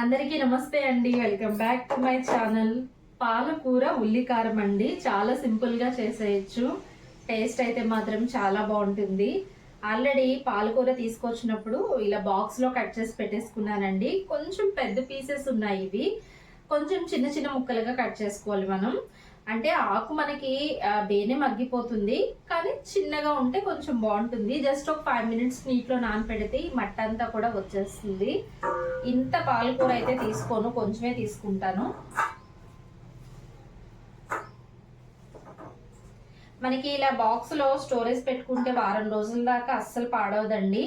అందరికీ నమస్తే అండి. Welcome back to my channel పాలకూర ఉల్లికారం అండి. చాలా సింపుల్గా చేసేయచ్చు. టేస్ట్ అయితే మాత్రం చాలా బాగుంటుంది. ఆల్రెడీ పాలకూర తీసుకొచ్చినప్పుడు ఇలా బాక్స్లో కట్ చేసి పెట్టేసుకున్నానండి. కొంచెం పెద్ద పీసెస్ ఉన్నాయి ఇవి. కొంచెం చిన్న చిన్న ముక్కలుగా కట్ చేసుకోవాలి మనం. అంటే ఆకు మనకి బేనే మగ్గిపోతుంది కానీ చిన్నగా ఉంటే కొంచెం బాగుంటుంది. జస్ట్ ఒక ఫైవ్ మినిట్స్ నీటిలో నానపెడితే ఈ మట్ట అంతా కూడా వచ్చేస్తుంది. ఇంత పాలకూర అయితే తీసుకోను కొంచెమే తీసుకుంటాను. మనకి ఇలా బాక్స్లో స్టోరేజ్ పెట్టుకుంటే వారం రోజుల దాకా అస్సలు పాడవదండి.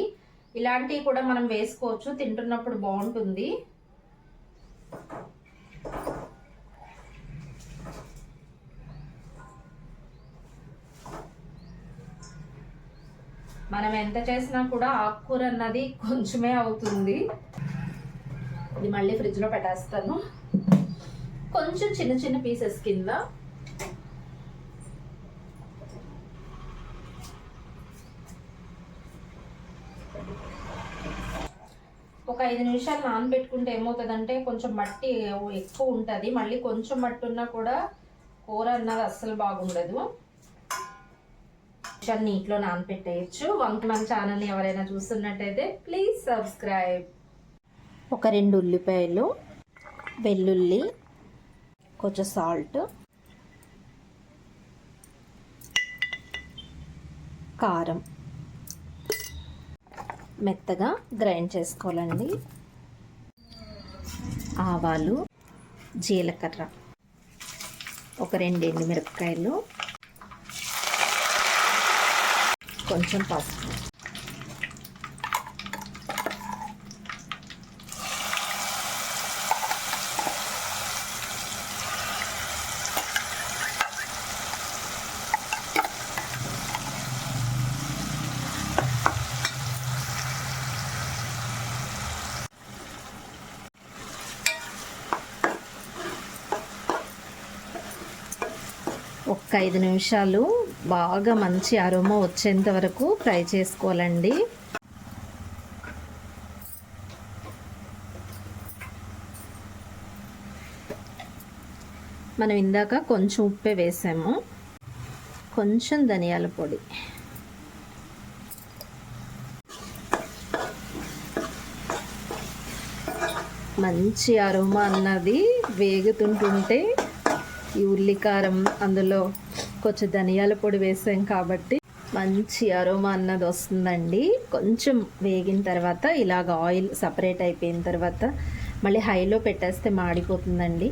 ఇలాంటివి కూడా మనం వేసుకోవచ్చు తింటున్నప్పుడు బాగుంటుంది. మనం ఎంత చేసినా కూడా ఆకుకూర అన్నది కొంచెమే అవుతుంది. ఇది మళ్ళీ ఫ్రిడ్జ్లో పెట్టేస్తాను. కొంచెం చిన్న చిన్న పీసెస్ కింద ఒక ఐదు నిమిషాలు నానబెట్టుకుంటే ఏమవుతుందంటే కొంచెం మట్టి ఎక్కువ ఉంటుంది. మళ్ళీ కొంచెం మట్టి ఉన్నా కూడా కూర అన్నది అస్సలు బాగుండదు. కొంచెం నీటిలో నానపెట్టేయచ్చు. వంక మన ఛానల్ని ఎవరైనా చూస్తున్నట్టయితే ప్లీజ్ సబ్స్క్రైబ్. ఒక రెండు ఉల్లిపాయలు వెల్లుల్లి కొంచెం సాల్ట్ కారం. మెత్తగా గ్రైండ్ చేసుకోవాలండి. ఆవాలు జీలకర్ర. ఒక రెండు ఎండుమిరపకాయలు కొంచెం పసుపు. ఒక్క ఐదు నిమిషాలు బాగా మంచి అరోమా వచ్చేంత వరకు ఫ్రై చేసుకోవాలండి. మనం ఇందాక కొంచెం ఉప్పే వేసాము. కొంచెం ధనియాల పొడి. మంచి అరోమా అన్నది వేగుతుంటుంటే ఈ ఉల్లికారం అందులో కొంచెం ధనియాల పొడి వేసాం కాబట్టి మంచి అరోమా అన్నది వస్తుందండి. కొంచెం వేగిన తర్వాత ఇలాగ ఆయిల్ సపరేట్ అయిపోయిన తర్వాత మళ్ళీ హైలో పెట్టేస్తే మాడిపోతుందండి.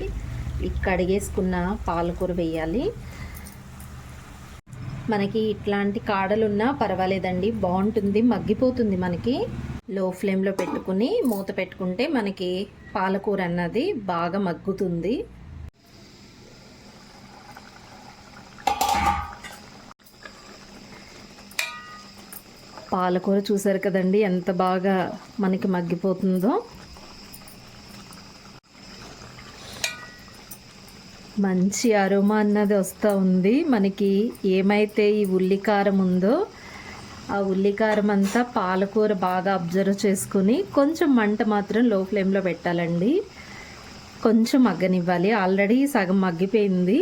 కడిగేసుకున్న పాలకూర వేయాలి. మనకి ఇట్లాంటి కాడలున్నా పర్వాలేదండి. బాగుంటుంది మగ్గిపోతుంది మనకి. లో ఫ్లేమ్లో పెట్టుకుని మూత పెట్టుకుంటే మనకి పాలకూర అన్నది బాగా మగ్గుతుంది. పాలకూర చూసారు కదండి ఎంత బాగా మనకి మగ్గిపోతుందో. మంచి అరుమా అన్నది వస్తూ ఉంది. మనకి ఏమైతే ఈ ఉల్లికారం ఉందో ఆ ఉల్లికారం అంతా పాలకూర బాగా అబ్జర్వ్ చేసుకుని కొంచెం మంట మాత్రం లో ఫ్లేమ్లో పెట్టాలండి. కొంచెం మగ్గనివ్వాలి. ఆల్రెడీ సగం మగ్గిపోయింది.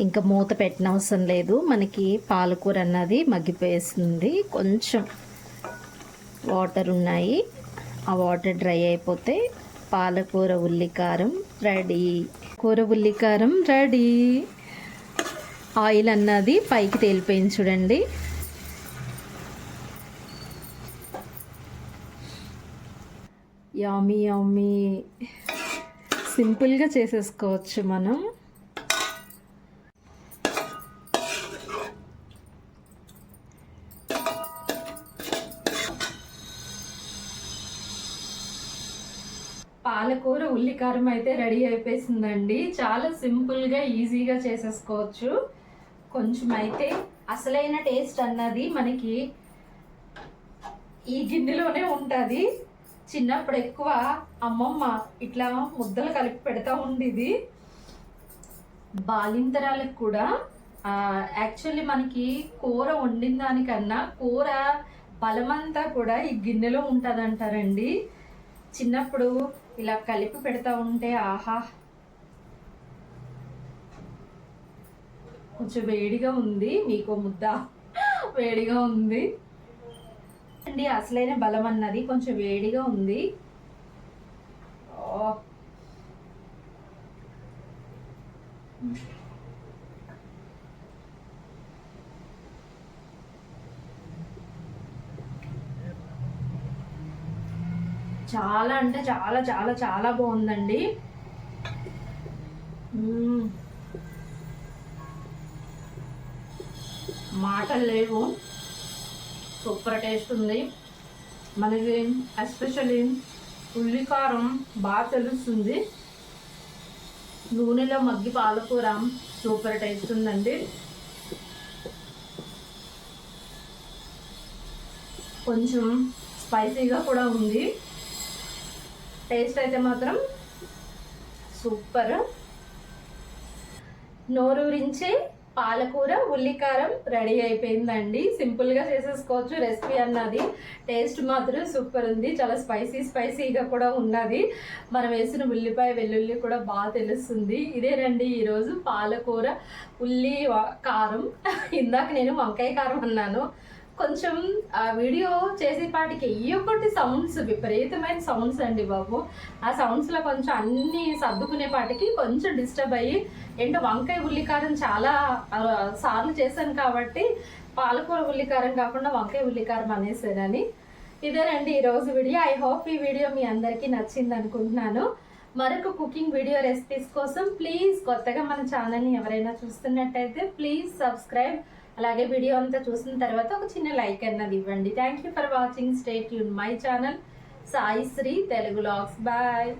ఇంకా మూత పెట్టనవసరం లేదు. మనకి పాలకూర అన్నది మగ్గిపోయేస్తుంది. కొంచెం వాటర్ ఉన్నాయి. ఆ వాటర్ డ్రై అయిపోతే పాలకూర ఉల్లికారం రెడీ. కూర ఉల్లికారం రెడీ. ఆయిల్ అన్నది పైకి తేలిపోయింది చూడండి. యామీ యామీ సింపుల్గా చేసేసుకోవచ్చు మనం. పాలకూర ఉల్లికారం అయితే రెడీ అయిపోయిందండి చాలా సింపుల్గా ఈజీగా చేసేసుకోవచ్చు. కొంచెం అయితే అసలైన టేస్ట్ అన్నది మనకి ఈ గిన్నెలోనే ఉంటుంది. చిన్నప్పుడు ఎక్కువ అమ్మమ్మ ఇట్లా ముద్దలు కలిపి పెడతా ఉండేది. బాలింతరాలకు కూడా. యాక్చువల్లీ మనకి కూర వండిన దానికన్నా కూర బలమంతా కూడా ఈ గిన్నెలో ఉంటుందంటారండి. చిన్నప్పుడు ఇలా కలిపి పెడతా ఉంటే ఆహా. కొంచెం వేడిగా ఉంది మీకు ముద్ద. వేడిగా ఉంది. అండి అసలైన బలం అన్నది కొంచెం వేడిగా ఉంది. చాలా అంటే చాలా చాలా చాలా బాగుందండి. మాటలు లేవు. సూపర్ టేస్ట్ ఉంది. మనకి ఎస్పెషల్లీ ఉల్లికారం బాగా తెలుస్తుంది. నూనెలో మగ్గి పాలకూర సూపర్ టేస్ట్ ఉందండి. కొంచెం స్పైసీగా కూడా ఉంది. టేస్ట్ అయితే మాత్రం సూపర్. నోరూరించే పాలకూర ఉల్లికారం రెడీ అయిపోయిందండి. సింపుల్గా చేసేసుకోవచ్చు రెసిపీ అన్నది. టేస్ట్ మాత్రం సూపర్ ఉంది. చాలా స్పైసీ స్పైసీగా కూడా ఉన్నది. మనం వేసిన ఉల్లిపాయ వెల్లుల్లి కూడా బాగా తెలుస్తుంది. ఇదేనండి ఈరోజు పాలకూర ఉల్లి కారం. ఇందాక నేను వంకాయ కారం అన్నాను. కొంచెం ఆ వీడియో చేసేపాటికి ఒక్కటి సౌండ్స్ విపరీతమైన సౌండ్స్ అండి బాబు. ఆ సౌండ్స్లో కొంచెం అన్ని సర్దుకునేపాటికి కొంచెం డిస్టర్బ్ అయ్యి ఏంటో వంకాయ ఉల్లికారం చాలా సార్లు చేశాను కాబట్టి పాలకూర ఉల్లికారం కాకుండా వంకాయ ఉల్లికారం అనేసానని. ఇదేనండి ఈరోజు వీడియో. ఐ హోప్ ఈ వీడియో మీ అందరికీ నచ్చింది అనుకుంటున్నాను. మరొక కుకింగ్ వీడియో రెసిపీస్ కోసం ప్లీజ్ కొత్తగా మన ఛానల్ని ఎవరైనా చూస్తున్నట్టయితే ప్లీజ్ సబ్స్క్రైబ్ అలాగే వీడియో అంతా చూసిన తర్వాత ఒక చిన్న లైక్ అన్నది ఇవ్వండి. Thank you for watching stay Yoon my channel Sai Sri Telugu logs bye